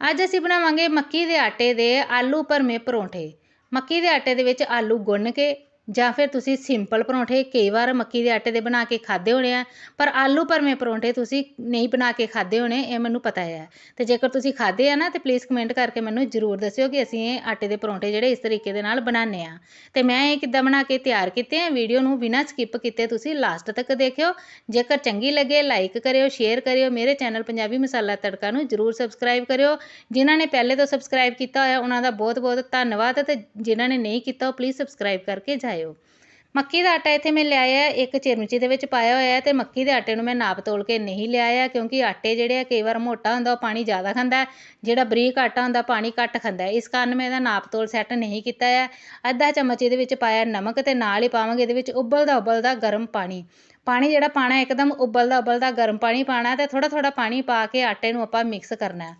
ਅੱਜ ਅਸੀਂ ਬਣਾਵਾਂਗੇ ਮੱਕੀ ਦੇ ਆਟੇ ਦੇ ਆਲੂ ਭਰਮੇ ਪਰੌਂਠੇ। ਮੱਕੀ ਦੇ ਆਟੇ ਦੇ ਵਿੱਚ ਆਲੂ ਗੁੰਨ ਕੇ ਜਾਂ ਫਿਰ ਤੁਸੀਂ ਸਿੰਪਲ ਪਰੌਂਠੇ ਕਈ ਵਾਰ ਮੱਕੀ ਦੇ ਆਟੇ ਦੇ ਬਣਾ ਕੇ ਖਾਧੇ ਹੋਣੇ ਆ, ਪਰ ਆਲੂ ਭਰਮੇ ਪਰੌਂਠੇ ਤੁਸੀਂ ਨਹੀਂ ਬਣਾ ਕੇ ਖਾਧੇ ਹੋਣੇ, ਇਹ ਮੈਨੂੰ ਪਤਾ ਹੈ। ਅਤੇ ਜੇਕਰ ਤੁਸੀਂ ਖਾਧੇ ਆ ਨਾ, ਤਾਂ ਪਲੀਜ਼ ਕਮੈਂਟ ਕਰਕੇ ਮੈਨੂੰ ਜ਼ਰੂਰ ਦੱਸਿਓ ਕਿ ਅਸੀਂ ਇਹ ਆਟੇ ਦੇ ਪਰੌਂਠੇ ਜਿਹੜੇ ਇਸ ਤਰੀਕੇ ਦੇ ਨਾਲ ਬਣਾਉਂਦੇ ਆ। ਅਤੇ ਮੈਂ ਇਹ ਕਿੱਦਾਂ ਬਣਾ ਕੇ ਤਿਆਰ ਕੀਤੇ ਆ, ਵੀਡੀਓ ਨੂੰ ਬਿਨਾਂ ਸਕਿਪ ਕੀਤੇ ਤੁਸੀਂ ਲਾਸਟ ਤੱਕ ਦੇਖਿਓ। ਜੇਕਰ ਚੰਗੀ ਲੱਗੇ ਲਾਈਕ ਕਰਿਓ ਸ਼ੇਅਰ ਕਰਿਓ, ਮੇਰੇ ਚੈਨਲ ਪੰਜਾਬੀ ਮਸਾਲਾ ਤੜਕਾ ਨੂੰ ਜ਼ਰੂਰ ਸਬਸਕ੍ਰਾਈਬ ਕਰਿਓ। ਜਿਨ੍ਹਾਂ ਨੇ ਪਹਿਲੇ ਤੋਂ ਸਬਸਕ੍ਰਾਈਬ ਕੀਤਾ ਹੋਇਆ, ਉਹਨਾਂ ਦਾ ਬਹੁਤ ਬਹੁਤ ਧੰਨਵਾਦ ਅਤੇ ਜਿਨ੍ਹਾਂ ਨੇ ਨਹੀਂ ਕੀਤਾ ਉਹ ਪਲੀਜ਼ ਸਬਸਕ੍ਰਾਈਬ ਕਰਕੇ ਜਾਇਓ। ਮੱਕੀ ਦਾ ਆਟਾ ਇੱਥੇ ਮੈਂ ਲਿਆਇਆ ਇੱਕ ਚਿਰਮਚੀ ਦੇ ਵਿੱਚ ਪਾਇਆ ਹੋਇਆ ਹੈ ਤੇ ਮੱਕੀ ਦੇ ਆਟੇ ਨੂੰ ਮੈਂ ਨਾਪ ਤੋਲ ਕੇ ਨਹੀਂ ਲਿਆਇਆ ਕਿਉਂਕਿ ਆਟੇ ਜਿਹੜੇ ਆ ਕਈ ਵਾਰ ਮੋਟਾ ਹੁੰਦਾ, ਉਹ ਪਾਣੀ ਜ਼ਿਆਦਾ ਖਾਂਦਾ ਜਿਹੜਾ ਬਰੀਕ ਆਟਾ ਹੁੰਦਾ ਪਾਣੀ ਘੱਟ ਖਾਂਦਾ ਇਸ ਕਾਰਨ ਮੈਂ ਇਹਦਾ ਨਾਪ ਤੋਲ ਸੈੱਟ ਨਹੀਂ ਕੀਤਾ ਹੈ। ਅੱਧਾ ਚਮਚ ਇਹਦੇ ਵਿੱਚ ਪਾਇਆ ਨਮਕ ਤੇ ਨਾਲ ਹੀ ਪਾਵਾਂਗੇ ਇਹਦੇ ਵਿੱਚ ਉਬਲਦਾ ਉਬਲਦਾ ਗਰਮ ਪਾਣੀ। ਪਾਣੀ ਜਿਹੜਾ ਪਾਣਾ ਇੱਕਦਮ ਉਬਲਦਾ ਉਬਲਦਾ ਗਰਮ ਪਾਣੀ ਪਾਣਾ ਤੇ ਥੋੜਾ ਥੋੜਾ ਪਾਣੀ ਪਾ ਕੇ ਆਟੇ ਨੂੰ ਆਪਾਂ ਮਿਕਸ ਕਰਨਾ ਹੈ।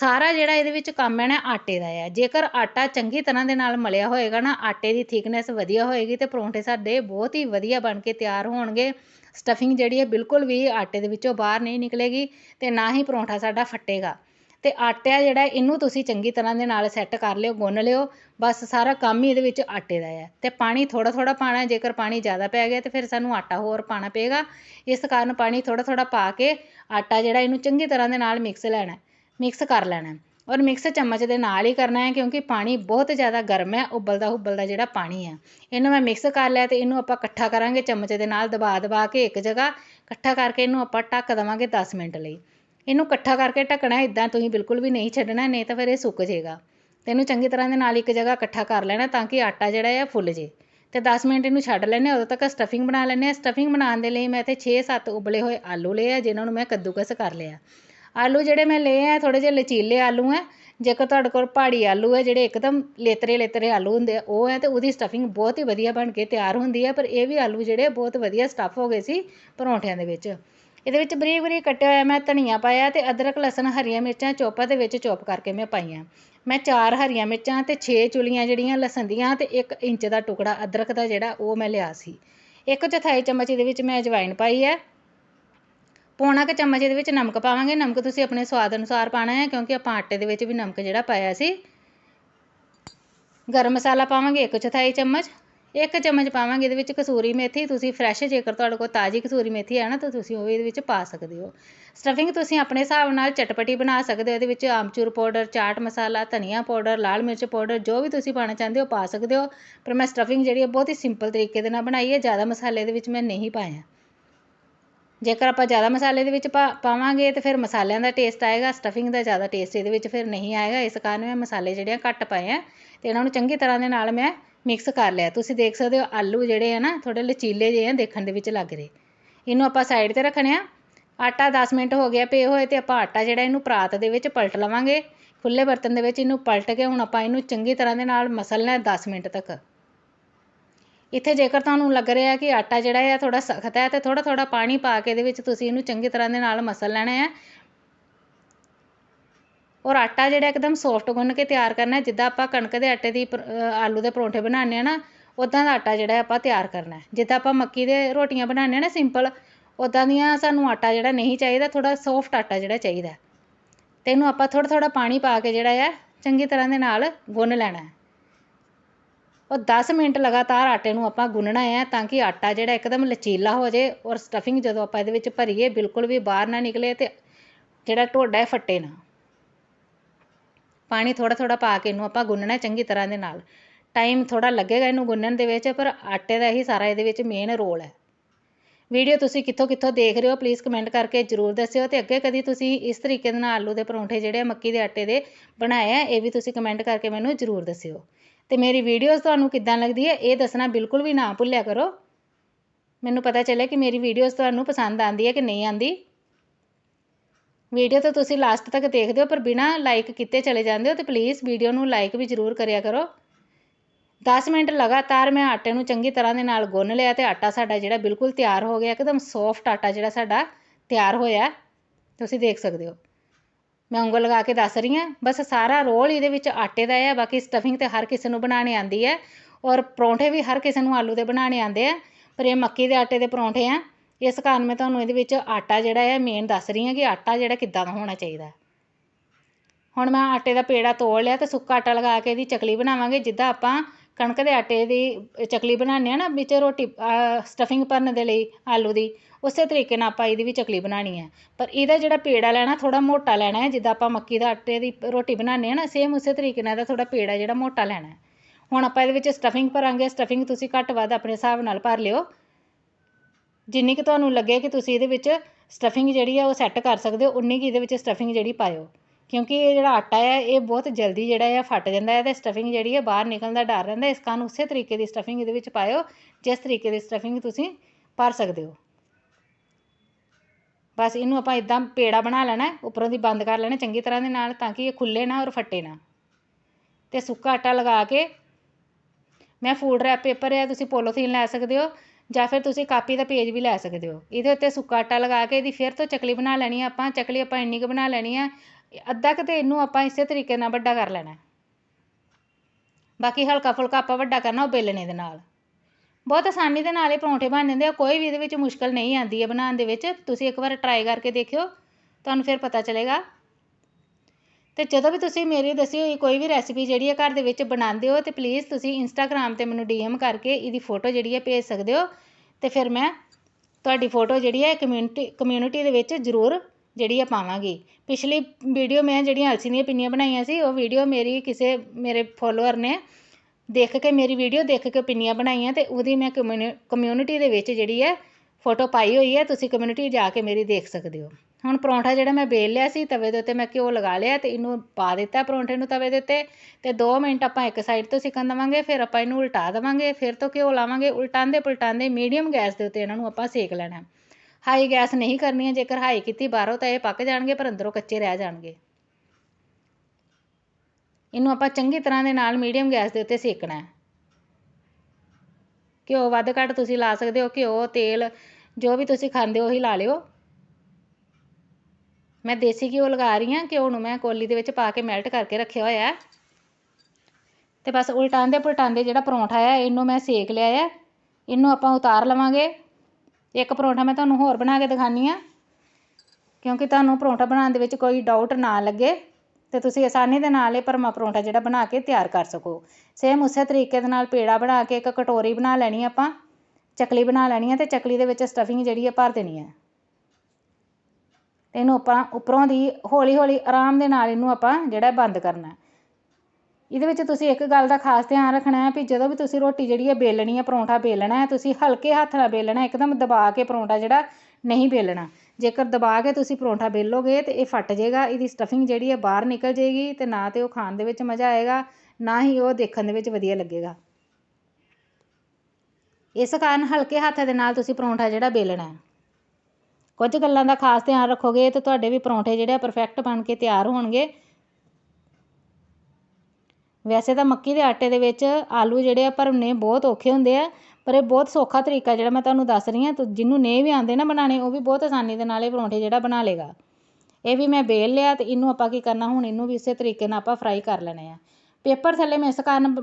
ਸਾਰਾ ਜਿਹੜਾ ਇਹਦੇ ਵਿੱਚ ਕੰਮ ਹੈ ਨਾ, ਆਟੇ ਦਾ ਹੈ। ਜੇਕਰ ਆਟਾ ਚੰਗੀ ਤਰ੍ਹਾਂ ਦੇ ਨਾਲ ਮਲਿਆ ਹੋਏਗਾ ਨਾ, ਆਟੇ ਦੀ ਥਿਕਨੈਸ ਵਧੀਆ ਹੋਏਗੀ ਤੇ ਪਰੌਂਠੇ ਸਾਡੇ ਬਹੁਤ ਹੀ ਵਧੀਆ ਬਣ ਕੇ ਤਿਆਰ ਹੋਣਗੇ। ਸਟਫਿੰਗ ਜਿਹੜੀ ਹੈ ਬਿਲਕੁਲ ਵੀ ਆਟੇ ਦੇ ਵਿੱਚੋਂ ਬਾਹਰ ਨਹੀਂ ਨਿਕਲੇਗੀ ਤੇ ਨਾ ਹੀ ਪਰੌਂਠਾ ਸਾਡਾ ਫੱਟੇਗਾ। ਤੇ ਆਟਾ ਜਿਹੜਾ ਇਹਨੂੰ ਤੁਸੀਂ ਚੰਗੀ ਤਰ੍ਹਾਂ ਦੇ ਨਾਲ ਸੈੱਟ ਕਰ ਲਿਓ, ਗੁੰਨ ਲਿਓ, ਬਸ ਸਾਰਾ ਕੰਮ ਹੀ ਇਹਦੇ ਵਿੱਚ ਆਟੇ ਦਾ ਹੈ। ਤੇ ਪਾਣੀ ਥੋੜਾ ਥੋੜਾ ਪਾਣਾ ਜੇਕਰ ਪਾਣੀ ਜ਼ਿਆਦਾ ਪੈ ਗਿਆ ਤੇ ਫਿਰ ਸਾਨੂੰ ਆਟਾ ਹੋਰ ਪਾਣਾ ਪਏਗਾ। ਇਸ ਕਾਰਨ ਪਾਣੀ ਥੋੜਾ ਥੋੜਾ ਪਾ ਕੇ ਆਟਾ ਜਿਹੜਾ ਇਹਨੂੰ ਚੰਗੀ ਤਰ੍ਹਾਂ ਦੇ ਨਾਲ ਮਿਕਸ ਲੈਣਾ ਮਿਕਸ ਕਰ ਲੈਣਾ। ਔਰ ਮਿਕਸ ਚਮਚ ਦੇ ਨਾਲ ਹੀ ਕਰਨਾ ਹੈ ਕਿਉਂਕਿ ਪਾਣੀ ਬਹੁਤ ਜ਼ਿਆਦਾ ਗਰਮ ਹੈ, ਉਬਲਦਾ ਉਬਲਦਾ ਜਿਹੜਾ ਪਾਣੀ ਹੈ। ਇਹਨੂੰ ਮੈਂ ਮਿਕਸ ਕਰ ਲਿਆ ਤੇ ਇਹਨੂੰ ਆਪਾਂ ਇਕੱਠਾ ਕਰਾਂਗੇ ਚਮਚ ਦੇ ਨਾਲ ਦਬਾ ਦਬਾ ਕੇ ਇੱਕ ਜਗ੍ਹਾ, ਇਕੱਠਾ ਕਰਕੇ ਇਹਨੂੰ ਆਪਾਂ ਢੱਕ ਦੇਵਾਂਗੇ 10 ਮਿੰਟ ਲਈ। ਇਹਨੂੰ ਇਕੱਠਾ ਕਰਕੇ ਢੱਕਣਾ ਇਦਾਂ ਤੁਸੀਂ ਬਿਲਕੁਲ ਵੀ ਨਹੀਂ ਛੱਡਣਾ, ਨਹੀਂ ਤਾਂ ਫਿਰ ਇਹ ਸੁੱਕ ਜਾਏਗਾ। ਤੇ ਇਹਨੂੰ ਚੰਗੀ ਤਰ੍ਹਾਂ ਦੇ ਨਾਲ ਇੱਕ ਜਗ੍ਹਾ ਇਕੱਠਾ ਕਰ ਲੈਣਾ ਤਾਂ ਕਿ ਆਟਾ ਜਿਹੜਾ ਹੈ ਫੁੱਲ ਜੇ ਤੇ 10 ਮਿੰਟ ਇਹਨੂੰ ਛੱਡ ਲੈਣੇ ਉਦੋਂ ਤੱਕ ਸਟਫਿੰਗ ਬਣਾ ਲੈਣੇ ਆ ਸਟਫਿੰਗ ਬਣਾਉਣ ਦੇ ਲਈ ਮੈਂ ਇੱਥੇ 6-7 ਉਬਲੇ ਹੋਏ ਆਲੂ ਲਏ ਆ, ਜਿਨ੍ਹਾਂ ਨੂੰ ਮੈਂ ਕੱਦੂਕਸ ਕਰ ਲਿਆ। ਆਲੂ ਜਿਹੜੇ ਮੈਂ ਲਏ ਹੈ ਥੋੜ੍ਹੇ ਜਿਹੇ ਲਚੀਲੇ ਆਲੂ ਹੈ ਜੇਕਰ ਤੁਹਾਡੇ ਕੋਲ ਪਹਾੜੀ ਆਲੂ ਹੈ ਜਿਹੜੇ ਇੱਕਦਮ ਲੇਤਰੇ ਲੇਤਰੇ ਆਲੂ ਹੁੰਦੇ ਆ, ਉਹ ਹੈ ਅਤੇ ਉਹਦੀ ਸਟਫਿੰਗ ਬਹੁਤ ਹੀ ਵਧੀਆ ਬਣ ਕੇ ਤਿਆਰ ਹੁੰਦੀ ਹੈ ਪਰ ਇਹ ਵੀ ਆਲੂ ਜਿਹੜੇ ਬਹੁਤ ਵਧੀਆ ਸਟਫ ਹੋ ਗਏ ਸੀ ਪਰੌਂਠਿਆਂ ਦੇ ਵਿੱਚ। ਇਹਦੇ ਵਿੱਚ ਬਰੀਕ ਬਰੀਕ ਕੱਟਿਆ ਹੋਇਆ ਮੈਂ ਧਨੀਆ ਪਾਇਆ ਅਤੇ ਅਦਰਕ, ਲਸਣ, ਹਰੀਆਂ ਮਿਰਚਾਂ ਚੋਪਾ ਦੇ ਵਿੱਚ ਚੋਪ ਕਰਕੇ ਮੈਂ ਪਾਈਆਂ। ਮੈਂ ਚਾਰ ਹਰੀਆਂ ਮਿਰਚਾਂ ਅਤੇ 6 ਚੁਲੀਆਂ ਜਿਹੜੀਆਂ ਲਸਣ ਦੀਆਂ ਅਤੇ 1 ਇੰਚ ਦਾ ਟੁਕੜਾ ਅਦਰਕ ਦਾ ਜਿਹੜਾ, ਉਹ ਮੈਂ ਲਿਆ ਸੀ। ਇੱਕ ਚੌਥਾਈ ਚਮਚ ਇਹਦੇ ਵਿੱਚ ਮੈਂ ਅਜਵਾਇਣ ਪਾਈ ਹੈ ਪੌਣਾ ਕੁ ਚਮਚ ਇਹਦੇ ਵਿੱਚ ਨਮਕ ਪਾਵਾਂਗੇ। ਨਮਕ ਤੁਸੀਂ ਆਪਣੇ ਸਵਾਦ ਅਨੁਸਾਰ ਪਾਣਾ ਹੈ, ਕਿਉਂਕਿ ਆਪਾਂ ਆਟੇ ਦੇ ਵਿੱਚ ਵੀ ਨਮਕ ਜਿਹੜਾ ਪਾਇਆ ਸੀ। ਗਰਮ ਮਸਾਲਾ ਪਾਵਾਂਗੇ ਇੱਕ ਚੌਥਾਈ ਚਮਚ। ਇੱਕ ਚਮਚ ਪਾਵਾਂਗੇ ਇਹਦੇ ਵਿੱਚ ਕਸੂਰੀ ਮੇਥੀ। ਤੁਸੀਂ ਫਰੈਸ਼ ਜੇਕਰ ਤੁਹਾਡੇ ਕੋਲ ਤਾਜ਼ੀ ਕਸੂਰੀ ਮੇਥੀ ਹੈ ਨਾ, ਤਾਂ ਤੁਸੀਂ ਉਹ ਵੀ ਇਹਦੇ ਵਿੱਚ ਪਾ ਸਕਦੇ ਹੋ। ਸਟਫਿੰਗ ਤੁਸੀਂ ਆਪਣੇ ਹਿਸਾਬ ਨਾਲ ਚਟਪਟੀ ਬਣਾ ਸਕਦੇ ਹੋ। ਇਹਦੇ ਵਿੱਚ ਆਮਚੂਰ ਪਾਊਡਰ, ਚਾਟ ਮਸਾਲਾ, ਧਨੀਆ ਪਾਊਡਰ, ਲਾਲ ਮਿਰਚ ਪਾਊਡਰ, ਜੋ ਵੀ ਤੁਸੀਂ ਪਾਣਾ ਚਾਹੁੰਦੇ ਹੋ ਪਾ ਸਕਦੇ ਹੋ। ਪਰ ਮੈਂ ਸਟਫਿੰਗ ਜਿਹੜੀ ਹੈ ਬਹੁਤ ਹੀ ਸਿੰਪਲ ਤਰੀਕੇ ਦੇ ਨਾਲ ਬਣਾਈ ਹੈ। ਜ਼ਿਆਦਾ ਮਸਾਲੇ ਦੇ ਵਿੱਚ ਮੈਂ ਨਹੀਂ ਪਾਇਆ। ਜੇਕਰ ਆਪਾਂ ਜ਼ਿਆਦਾ ਮਸਾਲੇ ਦੇ ਵਿੱਚ ਪਾ ਪਾਵਾਂਗੇ ਤਾਂ ਫਿਰ ਮਸਾਲਿਆਂ ਦਾ ਟੇਸਟ ਆਏਗਾ ਸਟਫਿੰਗ ਦਾ ਜ਼ਿਆਦਾ ਟੇਸਟ ਇਹਦੇ ਵਿੱਚ ਫਿਰ ਨਹੀਂ ਆਏਗਾ, ਇਸ ਕਾਰਨ ਮੈਂ ਮਸਾਲੇ ਜਿਹੜੇ ਆ ਘੱਟ ਪਾਏ ਆ ਅਤੇ ਇਹਨਾਂ ਨੂੰ ਚੰਗੀ ਤਰ੍ਹਾਂ ਦੇ ਨਾਲ ਮੈਂ ਮਿਕਸ ਕਰ ਲਿਆ। ਤੁਸੀਂ ਦੇਖ ਸਕਦੇ ਹੋ ਆਲੂ ਜਿਹੜੇ ਆ ਨਾ, ਥੋੜ੍ਹੇ ਲਚੀਲੇ ਜਿਹੇ ਆ, ਦੇਖਣ ਦੇ ਵਿੱਚ ਲੱਗ ਰਹੇ। ਇਹਨੂੰ ਆਪਾਂ ਸਾਈਡ ਤੇ ਰੱਖਣੇ ਆ। ਆਟਾ 10 ਮਿੰਟ ਹੋ ਗਿਆ ਪਏ ਹੋਏ ਤੇ ਆਪਾਂ ਆਟਾ ਜਿਹੜਾ ਇਹਨੂੰ ਪਰਾਤ ਦੇ ਵਿੱਚ ਪਲਟ ਲਵਾਂਗੇ। ਖੁੱਲੇ ਬਰਤਨ ਦੇ ਵਿੱਚ ਇਹਨੂੰ ਪਲਟ ਕੇ ਹੁਣ ਆਪਾਂ ਇਹਨੂੰ ਚੰਗੀ ਤਰ੍ਹਾਂ ਦੇ ਨਾਲ ਮਸਲਣਾ 10 ਮਿੰਟ ਤੱਕ। ਇੱਥੇ ਜੇਕਰ ਤੁਹਾਨੂੰ ਲੱਗ ਰਿਹਾ ਕਿ ਆਟਾ ਜਿਹੜਾ ਹੈ ਥੋੜ੍ਹਾ ਸਖਤ ਹੈ ਤੇ ਥੋੜ੍ਹਾ ਥੋੜ੍ਹਾ ਪਾਣੀ ਪਾ ਕੇ ਇਹਦੇ ਵਿੱਚ ਤੁਸੀਂ ਇਹਨੂੰ ਚੰਗੀ ਤਰ੍ਹਾਂ ਦੇ ਨਾਲ ਮਸਲ ਲੈਣਾ ਹੈ। ਔਰ ਆਟਾ ਜਿਹੜਾ ਇੱਕਦਮ ਸੌਫਟ ਗੁੰਨ ਕੇ ਤਿਆਰ ਕਰਨਾ ਹੈ। ਜਿੱਦਾਂ ਆਪਾਂ ਕਣਕ ਦੇ ਆਟੇ ਦੀ ਪਰ- ਆਲੂ ਦੇ ਪਰੌਂਠੇ ਬਣਾਉਂਦੇ ਆ ਨਾ ਉਦਾਂ ਦਾ ਆਟਾ ਜਿਹੜਾ ਆਪਾਂ ਤਿਆਰ ਕਰਨਾ ਹੈ। ਜਿੱਦਾਂ ਆਪਾਂ ਮੱਕੀ ਦੇ ਰੋਟੀਆਂ ਬਣਾਉਂਦੇ ਆ ਨਾ ਸਿੰਪਲ ਉਦਾਂ ਦੀਆਂ ਸਾਨੂੰ ਆਟਾ ਜਿਹੜਾ ਨਹੀਂ ਚਾਹੀਦਾ ਥੋੜਾ ਸੌਫਟ ਆਟਾ ਜਿਹੜਾ ਚਾਹੀਦਾ ਹੈ। ਤੇ ਇਹਨੂੰ ਆਪਾਂ ਥੋੜਾ ਥੋੜਾ ਪਾਣੀ ਪਾ ਕੇ ਜਿਹੜਾ ਹੈ, ਚੰਗੀ ਤਰ੍ਹਾਂ ਦੇ ਨਾਲ ਗੁੰਨ ਲੈਣਾ ਹੈ। ਉਹ ਦਸ ਮਿੰਟ ਲਗਾਤਾਰ ਆਟੇ ਨੂੰ ਆਪਾਂ ਗੁੰਨਣਾ ਹੈ ਤਾਂ ਕਿ ਆਟਾ ਜਿਹੜਾ ਇੱਕਦਮ ਲਚੀਲਾ ਹੋ ਜਾਏ ਔਰ ਸਟਫਿੰਗ ਜਦੋਂ ਆਪਾਂ ਇਹਦੇ ਵਿੱਚ ਭਰੀਏ ਬਿਲਕੁਲ ਵੀ ਬਾਹਰ ਨਾ ਨਿਕਲੇ ਅਤੇ ਜਿਹੜਾ ਢੋਡਾ ਹੈ ਫੱਟੇ ਨਾ। ਪਾਣੀ ਥੋੜ੍ਹਾ ਥੋੜ੍ਹਾ ਪਾ ਕੇ ਇਹਨੂੰ ਆਪਾਂ ਗੁੰਨਣਾ ਚੰਗੀ ਤਰ੍ਹਾਂ ਦੇ ਨਾਲ। ਟਾਈਮ ਥੋੜ੍ਹਾ ਲੱਗੇਗਾ ਇਹਨੂੰ ਗੁੰਨਣ ਦੇ ਵਿੱਚ, ਪਰ ਆਟੇ ਦਾ ਹੀ ਸਾਰਾ ਇਹਦੇ ਵਿੱਚ ਮੇਨ ਰੋਲ ਹੈ। ਵੀਡੀਓ ਤੁਸੀਂ ਕਿੱਥੋਂ ਕਿੱਥੋਂ ਦੇਖ ਰਹੇ ਹੋ ਪਲੀਜ਼ ਕਮੈਂਟ ਕਰਕੇ ਜਰੂਰ ਦੱਸਿਓ ਤੇ ਅੱਗੇ ਕਦੀ ਤੁਸੀਂ ਇਸ ਤਰੀਕੇ ਦੇ ਨਾਲ ਆਲੂ ਦੇ ਪਰੌਂਠੇ ਜਿਹੜੇ ਮੱਕੀ ਦੇ ਆਟੇ ਦੇ ਬਣਾਏ ਆ, ਇਹ ਵੀ ਤੁਸੀਂ ਕਮੈਂਟ ਕਰਕੇ ਮੈਨੂੰ ਜਰੂਰ ਦੱਸਿਓ। ਅਤੇ ਮੇਰੀ ਵੀਡੀਓਜ਼ ਤੁਹਾਨੂੰ ਕਿੱਦਾਂ ਲੱਗਦੀ ਹੈ, ਇਹ ਦੱਸਣਾ ਬਿਲਕੁਲ ਵੀ ਨਾ ਭੁੱਲਿਆ ਕਰੋ। ਮੈਨੂੰ ਪਤਾ ਚੱਲਿਆ ਕਿ ਮੇਰੀ ਵੀਡੀਓਜ਼ ਤੁਹਾਨੂੰ ਪਸੰਦ ਆਉਂਦੀ ਹੈ ਕਿ ਨਹੀਂ ਆਉਂਦੀ। ਵੀਡੀਓ ਤਾਂ ਤੁਸੀਂ ਲਾਸਟ ਤੱਕ ਦੇਖਦੇ ਹੋ, ਪਰ ਬਿਨਾ ਲਾਈਕ ਕੀਤੇ ਚਲੇ ਜਾਂਦੇ ਹੋ, ਤੇ ਪਲੀਜ਼ ਵੀਡੀਓ ਨੂੰ ਲਾਈਕ ਵੀ ਜ਼ਰੂਰ ਕਰਿਆ ਕਰੋ। 10 ਮਿੰਟ ਲਗਾਤਾਰ ਮੈਂ ਆਟੇ ਨੂੰ ਚੰਗੀ ਤਰ੍ਹਾਂ ਦੇ ਨਾਲ ਗੁੰਨ ਲਿਆ ਤੇ ਆਟਾ ਸਾਡਾ ਜਿਹੜਾ ਬਿਲਕੁਲ ਤਿਆਰ ਹੋ ਗਿਆ, ਇੱਕਦਮ ਸੌਫਟ ਆਟਾ ਜਿਹੜਾ ਸਾਡਾ ਤਿਆਰ ਹੋਇਆ, ਤੁਸੀਂ ਦੇਖ ਸਕਦੇ ਹੋ। ਮੈਂ ਉਂਗਲ ਲਗਾ ਕੇ ਦੱਸ ਰਹੀ ਹਾਂ, ਬਸ ਸਾਰਾ ਰੋਲ ਇਹਦੇ ਵਿੱਚ ਆਟੇ ਦਾ ਹੈ, ਬਾਕੀ ਸਟਫਿੰਗ ਤੇ ਹਰ ਕਿਸੇ ਨੂੰ ਬਣਾਉਣੀ ਆਉਂਦੀ ਹੈ ਔਰ ਪਰੌਂਠੇ ਵੀ ਹਰ ਕਿਸੇ ਨੂੰ ਆਲੂ ਦੇ ਬਣਾਉਣੇ ਆਉਂਦੇ ਆ, ਪਰ ਇਹ ਮੱਕੀ ਦੇ ਆਟੇ ਦੇ ਪਰੌਂਠੇ ਆ। ਇਸ ਕਾਰਨ ਮੈਂ ਤੁਹਾਨੂੰ ਇਹਦੇ ਵਿੱਚ ਆਟਾ ਜਿਹੜਾ ਹੈ ਮੇਨ ਦੱਸ ਰਹੀ ਹਾਂ ਕਿ ਆਟਾ ਜਿਹੜਾ ਕਿੱਦਾਂ ਦਾ ਹੋਣਾ ਚਾਹੀਦਾ ਹੁਣ ਮੈਂ ਆਟੇ ਦਾ ਪੇੜਾ ਤੋੜ ਲਿਆ ਤੇ ਸੁੱਕਾ ਆਟਾ ਲਗਾ ਕੇ ਇਹਦੀ ਚਕਲੀ ਬਣਾਵਾਂਗੇ, ਜਿੱਦਾਂ ਆਪਾਂ ਕਣਕ ਦੇ ਆਟੇ ਦੀ ਚਕਲੀ ਬਣਾਉਂਦੇ ਹਾਂ ਨਾ, ਵਿੱਚ ਰੋਟੀ ਸਟਫਿੰਗ ਭਰਨ ਦੇ ਲਈ ਆਲੂ ਦੀ, ਉਸੇ ਤਰੀਕੇ ਨਾਲ ਆਪਾਂ ਇਹਦੀ ਵੀ ਚਕਲੀ ਬਣਾਉਣੀ ਹੈ। ਪਰ ਇਹਦਾ ਜਿਹੜਾ ਪੇੜਾ ਲੈਣਾ, ਥੋੜ੍ਹਾ ਮੋਟਾ ਲੈਣਾ ਹੈ, ਜਿੱਦਾਂ ਆਪਾਂ ਮੱਕੀ ਦਾ ਆਟੇ ਦੀ ਰੋਟੀ ਬਣਾਉਂਦੇ ਹਾਂ ਨਾ ਸੇਮ ਉਸੇ ਤਰੀਕੇ ਨਾਲ ਇਹਦਾ ਥੋੜ੍ਹਾ ਪੇੜਾ ਜਿਹੜਾ ਮੋਟਾ ਲੈਣਾ ਹੁਣ ਆਪਾਂ ਇਹਦੇ ਵਿੱਚ ਸਟਫਿੰਗ ਭਰਾਂਗੇ ਸਟਫਿੰਗ ਤੁਸੀਂ ਘੱਟ ਵੱਧ ਆਪਣੇ ਹਿਸਾਬ ਨਾਲ ਭਰ ਲਿਓ। ਜਿੰਨੀ ਕਿ ਤੁਹਾਨੂੰ ਲੱਗੇ ਕਿ ਤੁਸੀਂ ਇਹਦੇ ਵਿੱਚ ਸਟਫਿੰਗ ਜਿਹੜੀ ਆ ਉਹ ਸੈੱਟ ਕਰ ਸਕਦੇ ਹੋ, ਉਨੀ ਕਿ ਇਹਦੇ ਵਿੱਚ ਸਟਫਿੰਗ ਜਿਹੜੀ ਪਾਇਓ। ਕਿਉਂਕਿ ਇਹ ਜਿਹੜਾ ਆਟਾ ਹੈ, ਇਹ ਬਹੁਤ ਜਲਦੀ ਜਿਹੜਾ ਆ ਫਟ ਜਾਂਦਾ ਹੈ ਅਤੇ ਸਟਫਿੰਗ ਜਿਹੜੀ ਹੈ, ਬਾਹਰ ਨਿਕਲਣ ਦਾ ਡਰ ਰਹਿੰਦਾ ਇਸ ਕਾਰਨ ਉਸੇ ਤਰੀਕੇ ਦੀ ਸਟਫਿੰਗ ਇਹਦੇ ਵਿੱਚ ਪਾਇਓ, ਜਿਸ ਤਰੀਕੇ ਦੀ ਸਟਫਿੰਗ ਤੁਸੀਂ ਭਰ ਸਕਦੇ ਹੋ। ਬਸ ਇਹਨੂੰ ਆਪਾਂ ਇਦਾਂ ਪੇੜਾ ਬਣਾ ਲੈਣਾ ਉੱਪਰੋਂ ਦੀ ਬੰਦ ਕਰ ਲੈਣਾ ਚੰਗੀ ਤਰ੍ਹਾਂ ਦੇ ਨਾਲ, ਤਾਂ ਕਿ ਇਹ ਖੁੱਲੇ ਨਾ ਔਰ ਫੱਟੇ ਨਾ। ਤੇ ਸੁੱਕਾ ਆਟਾ ਲਗਾ ਕੇ, ਮੈਂ ਫੂਡ ਰੈਪ ਪੇਪਰ ਹੈ, ਤੁਸੀਂ ਪੋਲੋਥੀਨ ਲੈ ਸਕਦੇ ਹੋ, ਜਾਂ ਫਿਰ ਤੁਸੀਂ ਕਾਪੀ ਦਾ ਪੇਜ ਵੀ ਲੈ ਸਕਦੇ ਹੋ। ਇਹਦੇ ਉੱਤੇ ਸੁੱਕਾ ਆਟਾ ਲਗਾ ਕੇ, ਇਹਦੀ ਫਿਰ ਤੋਂ ਚਕਲੀ ਬਣਾ ਲੈਣੀ ਆ ਆਪਾਂ, ਚਕਲੀ ਆਪਾਂ ਇੰਨੀ ਕੁ ਬਣਾ ਲੈਣੀ ਆ ਅੱਧਾ ਕੁ ਤੇ ਇਹਨੂੰ ਆਪਾਂ ਇਸੇ ਤਰੀਕੇ ਨਾਲ ਵੱਡਾ ਕਰ ਲੈਣਾ। ਬਾਕੀ ਹਲਕਾ ਫੁਲਕਾ ਆਪਾਂ ਵੱਡਾ ਕਰਨਾ ਉਹ ਬੇਲਣੇ ਦੇ ਨਾਲ। ਬਹੁਤ ਆਸਾਨੀ ਦੇ ਨਾਲ ਇਹ ਪਰੌਂਠੇ ਬਣ ਜਾਂਦੇ ਆ। ਕੋਈ ਵੀ ਇਹਦੇ ਵਿੱਚ ਮੁਸ਼ਕਲ ਨਹੀਂ ਆਉਂਦੀ ਹੈ ਬਣਾਉਣ ਦੇ ਵਿੱਚ। ਤੁਸੀਂ ਇੱਕ ਵਾਰ ਟਰਾਈ ਕਰਕੇ ਦੇਖਿਓ, ਤੁਹਾਨੂੰ ਫਿਰ ਪਤਾ ਚੱਲੇਗਾ। ਤੇ ਜਦੋਂ ਵੀ ਤੁਸੀਂ ਮੇਰੀ ਦੱਸੀ ਹੋਈ ਕੋਈ ਵੀ ਰੈਸਿਪੀ ਜਿਹੜੀ ਹੈ ਘਰ ਦੇ ਵਿੱਚ ਬਣਾਉਂਦੇ ਹੋ, ਤੇ ਪਲੀਜ਼ ਤੁਸੀਂ ਇੰਸਟਾਗ੍ਰam ਤੇ ਮੈਨੂੰ ਡੀਐਮ ਕਰਕੇ ਇਹਦੀ ਫੋਟੋ ਜਿਹੜੀ ਹੈ ਭੇਜ ਸਕਦੇ ਹੋ। ਤੇ ਫਿਰ ਮੈਂ ਤੁਹਾਡੀ ਫੋਟੋ ਜਿਹੜੀ ਹੈ ਕਮਿਊਨਿਟੀ ਕਮਿਊਨਿਟੀ ਦੇ ਵਿੱਚ ਜ਼ਰੂਰ ਜਿਹੜੀ ਹੈ ਪਾਵਾਂਗੀ। ਪਿਛਲੀ ਵੀਡੀਓ ਮੈਂ ਜਿਹੜੀਆਂ ਅਲਸੀ ਦੀਆਂ ਪਿੰਨੀਆਂ ਬਣਾਈਆਂ ਸੀ, ਉਹ ਵੀਡੀਓ ਮੇਰੀ ਕਿਸੇ, ਮੇਰੇ ਫੋਲੋਅਰ ਨੇ ਦੇਖ ਕੇ, ਮੇਰੀ ਵੀਡੀਓ ਦੇਖ ਕੇ ਪਿੰਨੀਆਂ ਬਣਾਈਆਂ ਅਤੇ ਉਹਦੀ ਮੈਂ ਕਮਿਊਨਿਟੀ ਦੇ ਵਿੱਚ ਜਿਹੜੀ ਹੈ ਫੋਟੋ ਪਾਈ ਹੋਈ ਹੈ ਤੁਸੀਂ ਕਮਿਊਨਿਟੀ ਜਾ ਕੇ ਮੇਰੀ ਦੇਖ ਸਕਦੇ ਹੋ। ਹੁਣ ਪਰੌਂਠਾ ਜਿਹੜਾ ਮੈਂ ਵੇਲ ਲਿਆ ਸੀ, ਤਵੇ ਦੇ ਉੱਤੇ ਮੈਂ ਘਿਓ ਲਗਾ ਲਿਆ ਅਤੇ ਇਹਨੂੰ ਪਾ ਦਿੱਤਾ ਪਰੌਂਠੇ ਨੂੰ ਤਵੇ ਦੇ ਉੱਤੇ ਅਤੇ 2 ਮਿੰਟ ਆਪਾਂ ਇੱਕ ਸਾਈਡ ਤੋਂ ਸਿਕਣ ਦੇਵਾਂਗੇ, ਫਿਰ ਆਪਾਂ ਇਹਨੂੰ ਉਲਟਾ ਦੇਵਾਂਗੇ, ਫਿਰ ਤੋਂ ਘਿਓ ਲਾਵਾਂਗੇ ਉਲਟਾਉਂਦੇ ਪੁਲਟਾਉਂਦੇ ਮੀਡੀਅਮ ਗੈਸ ਦੇ ਉੱਤੇ ਇਹਨਾਂ ਨੂੰ ਆਪਾਂ ਸੇਕ ਲੈਣਾ। ਹਾਈ ਗੈਸ ਨਹੀਂ ਕਰਨੀ ਹੈ, ਜੇਕਰ ਹਾਈ ਕੀਤੀ ਬਾਹਰੋਂ ਤਾਂ ਇਹ ਪੱਕ ਜਾਣਗੇ, ਪਰ ਅੰਦਰੋਂ ਕੱਚੇ ਰਹਿ ਜਾਣਗੇ। ਇਹਨੂੰ ਆਪਾਂ ਚੰਗੀ ਤਰ੍ਹਾਂ ਦੇ ਨਾਲ ਮੀਡੀਅਮ ਗੈਸ ਦੇ ਉੱਤੇ ਸੇਕਣਾ ਹੈ। ਘਿਓ ਵੱਧ ਘੱਟ ਤੁਸੀਂ ਲਾ ਸਕਦੇ ਹੋ, ਘਿਓ, ਤੇਲ, ਜੋ ਵੀ ਤੁਸੀਂ ਖਾਂਦੇ ਹੋ, ਉਹੀ ਲਾ ਲਿਓ। ਮੈਂ ਦੇਸੀ ਘਿਓ ਲਗਾ ਰਹੀ ਹਾਂ, ਘਿਓ ਨੂੰ ਮੈਂ ਕੋਲੀ ਦੇ ਵਿੱਚ ਪਾ ਕੇ ਮੈਲਟ ਕਰਕੇ ਰੱਖਿਆ ਹੋਇਆ ਹੈ। ਤੇ ਬਸ ਉਲਟਾਉਂਦੇ ਪੁਲਟਾਉਂਦੇ ਜਿਹੜਾ ਪਰੌਂਠਾ ਆ ਇਹਨੂੰ ਮੈਂ ਸੇਕ ਲਿਆ ਹੈ। ਇਹਨੂੰ ਆਪਾਂ ਉਤਾਰ ਲਵਾਂਗੇ। ਇੱਕ ਪਰੌਂਠਾ ਮੈਂ ਤੁਹਾਨੂੰ ਹੋਰ ਬਣਾ ਕੇ ਦਿਖਾਨੀ ਆ ਕਿਉਂਕਿ ਤੁਹਾਨੂੰ ਪਰੌਂਠਾ ਬਣਾਉਣ ਦੇ ਵਿੱਚ ਕੋਈ ਡਾਊਟ ਨਾ ਲੱਗੇ ਤੇ ਤੁਸੀਂ ਆਸਾਨੀ ਦੇ ਨਾਲ ਇਹ ਭਰਮਾ ਪਰੌਂਠਾ ਜਿਹੜਾ ਬਣਾ ਕੇ ਤਿਆਰ ਕਰ ਸਕੋ। ਸੇਮ ਉਸੇ ਤਰੀਕੇ ਦੇ ਨਾਲ ਪੇੜਾ ਬਣਾ ਕੇ ਇੱਕ ਕਟੋਰੀ ਬਣਾ ਲੈਣੀ ਆਪਾਂ, ਚਕਲੀ ਬਣਾ ਲੈਣੀ ਹੈ ਤੇ ਚਕਲੀ ਦੇ ਵਿੱਚ ਸਟਫਿੰਗ ਜਿਹੜੀ ਹੈ ਭਰ ਦੇਣੀ ਹੈ ਤੇ ਇਹਨੂੰ ਆਪਾਂ ਉੱਪਰੋਂ ਦੀ ਹੌਲੀ ਹੌਲੀ ਆਰਾਮ ਦੇ ਨਾਲ ਇਹਨੂੰ ਆਪਾਂ ਜਿਹੜਾ ਬੰਦ ਕਰਨਾ। ਇਹਦੇ ਵਿੱਚ ਤੁਸੀਂ ਇੱਕ ਗੱਲ ਦਾ ਖਾਸ ਧਿਆਨ ਰੱਖਣਾ ਹੈ ਵੀ ਜਦੋਂ ਵੀ ਤੁਸੀਂ ਰੋਟੀ ਜਿਹੜੀ ਹੈ ਬੇਲਣੀ ਹੈ, ਪਰੌਂਠਾ ਵੇਲਣਾ ਹੈ, ਤੁਸੀਂ ਹਲਕੇ ਹੱਥ ਨਾਲ ਵੇਲਣਾ ਇੱਕਦਮ ਦਬਾ ਕੇ ਪਰੌਂਠਾ ਜਿਹੜਾ ਨਹੀਂ ਵੇਲਣਾ। ਜੇਕਰ ਦਬਾ ਕੇ ਤੁਸੀਂ ਪਰੌਂਠਾ ਵੇਲੋਗੇ ਤੇ ਇਹ ਫਟ ਜਾਏਗਾ ਇਹਦੀ ਸਟਫਿੰਗ ਜਿਹੜੀ ਹੈ ਬਾਹਰ ਨਿਕਲ ਜਾਏਗੀ ਤੇ ਨਾ ਤੇ ਉਹ ਖਾਣ ਦੇ ਵਿੱਚ ਮਜ਼ਾ ਆਏਗਾ, ਨਾ ਹੀ ਉਹ ਦੇਖਣ ਦੇ ਵਿੱਚ ਵਧੀਆ ਲੱਗੇਗਾ। ਇਸ ਕਾਰਨ ਹਲਕੇ ਹੱਥ ਦੇ ਨਾਲ ਤੁਸੀਂ ਪਰੌਂਠਾ ਜਿਹੜਾ ਵੇਲਣਾ ਹੈ। ਕੁਝ ਗੱਲਾਂ ਦਾ ਖਾਸ ਧਿਆਨ ਰੱਖੋਗੇ ਤੇ ਤੁਹਾਡੇ ਵੀ ਪਰੌਂਠੇ ਜਿਹੜੇ ਆ ਪਰਫੈਕਟ ਬਣ ਕੇ ਤਿਆਰ ਹੋਣਗੇ। ਵੈਸੇ ਤਾਂ ਮੱਕੀ ਦੇ ਆਟੇ ਦੇ ਵਿੱਚ ਆਲੂ ਜਿਹੜੇ ਆ ਭਰਨੇ ਬਹੁਤ ਔਖੇ ਹੁੰਦੇ ਆ, ਪਰ ਇਹ ਬਹੁਤ ਸੌਖਾ ਤਰੀਕਾ ਜਿਹੜਾ ਮੈਂ ਤੁਹਾਨੂੰ ਦੱਸ ਰਹੀ ਹਾਂ, ਤੇ ਜਿਹਨੂੰ ਨਹੀਂ ਵੀ ਆਉਂਦੇ ਨਾ ਬਣਾਉਣੇ, ਉਹ ਵੀ ਬਹੁਤ ਆਸਾਨੀ ਦੇ ਨਾਲ ਇਹ ਪਰੌਂਠੇ ਜਿਹੜਾ ਬਣਾ ਲੇਗਾ ਇਹ ਵੀ ਮੈਂ ਬੇਲ ਲਿਆ ਤੇ ਇਹਨੂੰ ਆਪਾਂ ਕੀ ਕਰਨਾ, ਹੁਣ ਇਹਨੂੰ ਵੀ ਇਸੇ ਤਰੀਕੇ ਨਾਲ ਆਪਾਂ ਫਰਾਈ ਕਰ ਲੈਣੇ ਆ। ਪੇਪਰ ਥੱਲੇ ਮੈਂ ਇਸ ਕਾਰਨ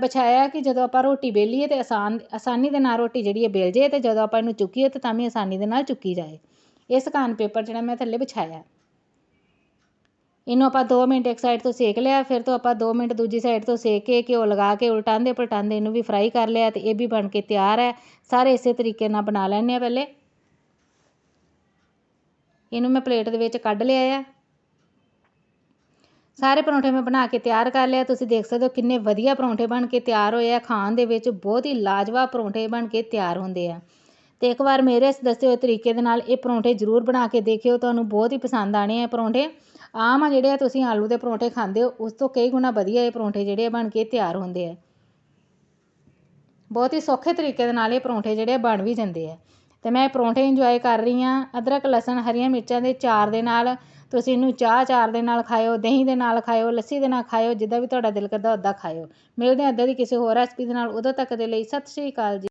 ਵਿਛਾਇਆ ਕਿ ਜਦੋਂ ਆਪਾਂ ਰੋਟੀ ਬੇਲੀਏ ਤੇ ਆਸਾਨ, ਆਸਾਨੀ ਦੇ ਨਾਲ ਰੋਟੀ ਜਿਹੜੀ ਹੈ ਬੇਲ ਜੇ ਤੇ ਜਦੋਂ ਆਪਾਂ ਇਹਨੂੰ ਚੁੱਕੀਏ ਤੇ ਤਾਂ ਵੀ ਆਸਾਨੀ ਦੇ ਨਾਲ ਚੁੱਕੀ ਜਾਏ। ਇਸ ਕਾਰਨ ਪੇਪਰ ਜਿਹੜਾ ਮੈਂ ਥੱਲੇ ਵਿਛਾਇਆ ਇਹਨੂੰ ਆਪਾਂ 2 ਮਿੰਟ ਇੱਕ ਸਾਈਡ ਤੋਂ ਸੇਕ ਲਿਆ, ਫਿਰ ਤੋਂ ਆਪਾਂ 2 ਮਿੰਟ ਦੂਜੀ ਸਾਈਡ ਤੋਂ ਸੇਕ ਕੇ ਘਿਓ ਲਗਾ ਕੇ ਉਲਟਾਉਂਦੇ ਪਲਟਾਉਂਦੇ ਇਹਨੂੰ ਵੀ ਫਰਾਈ ਕਰ ਲਿਆ ਅਤੇ ਇਹ ਵੀ ਬਣ ਕੇ ਤਿਆਰ ਹੈ। ਸਾਰੇ ਇਸੇ ਤਰੀਕੇ ਨਾਲ ਬਣਾ ਲੈਣੇ ਆ ਪਹਿਲੇ। ਇਹਨੂੰ ਮੈਂ ਪਲੇਟ ਦੇ ਵਿੱਚ ਕੱਢ ਲਿਆ ਆ। ਸਾਰੇ ਪਰੌਂਠੇ ਮੈਂ ਬਣਾ ਕੇ ਤਿਆਰ ਕਰ ਲਿਆ। ਤੁਸੀਂ ਦੇਖ ਸਕਦੇ ਹੋ ਕਿੰਨੇ ਵਧੀਆ ਪਰੌਂਠੇ ਬਣ ਕੇ ਤਿਆਰ ਹੋਏ ਆ। ਖਾਣ ਦੇ ਵਿੱਚ ਬਹੁਤ ਹੀ ਲਾਜਵਾਬ ਪਰੌਂਠੇ ਬਣ ਕੇ ਤਿਆਰ ਹੁੰਦੇ ਆ। ਤੇ ਇੱਕ ਵਾਰ ਮੇਰੇ ਦੱਸੇ ਹੋਏ ਤਰੀਕੇ ਦੇ ਨਾਲ ਇਹ ਪਰੌਂਠੇ ਜ਼ਰੂਰ ਬਣਾ ਕੇ ਦੇਖਿਓ। ਤੁਹਾਨੂੰ ਬਹੁਤ ਹੀ ਪਸੰਦ ਆਣੇ ਆ ਪਰੌਂਠੇ। ਆਮ ਆ ਜਿਹੜੇ ਆ ਤੁਸੀਂ ਆਲੂ ਦੇ ਪਰੌਂਠੇ ਖਾਂਦੇ ਹੋ, ਉਸ ਤੋਂ ਕਈ ਗੁਣਾ ਵਧੀਆ ਇਹ ਪਰੌਂਠੇ ਜਿਹੜੇ ਆ ਬਣ ਕੇ ਤਿਆਰ ਹੁੰਦੇ ਹੈ ਬਹੁਤ ਹੀ ਸੌਖੇ ਤਰੀਕੇ ਦੇ ਨਾਲ ਇਹ ਪਰੌਂਠੇ ਜਿਹੜੇ ਬਣ ਵੀ ਜਾਂਦੇ ਆ। ਅਤੇ ਮੈਂ ਇਹ ਪਰੌਂਠੇ ਇੰਜੋਏ ਕਰ ਰਹੀ ਹਾਂ, ਅਦਰਕ, ਲਸਣ, ਹਰੀਆਂ ਮਿਰਚਾਂ ਦੇ ਚਾਰ ਦੇ ਨਾਲ। ਤੁਸੀਂ ਇਹਨੂੰ ਚਾਹ ਚਾਰ ਦੇ ਨਾਲ ਖਾਇਓ, ਦਹੀਂ ਦੇ ਨਾਲ ਖਾਇਓ, ਲੱਸੀ ਦੇ ਨਾਲ ਖਾਇਓ, ਜਿੱਦਾਂ ਵੀ ਤੁਹਾਡਾ ਦਿਲ ਕਰਦਾ ਉੱਦਾਂ ਖਾਇਓ। ਮਿਲਦੇ ਹਾਂ ਅੱਦਾਂ ਦੀ ਕਿਸੇ ਹੋਰ ਰੈਸਪੀ ਦੇ ਨਾਲ, ਉਦੋਂ ਤੱਕ ਦੇ ਲਈ ਸਤਿ ਸ਼੍ਰੀ ਅਕਾਲ ਜੀ।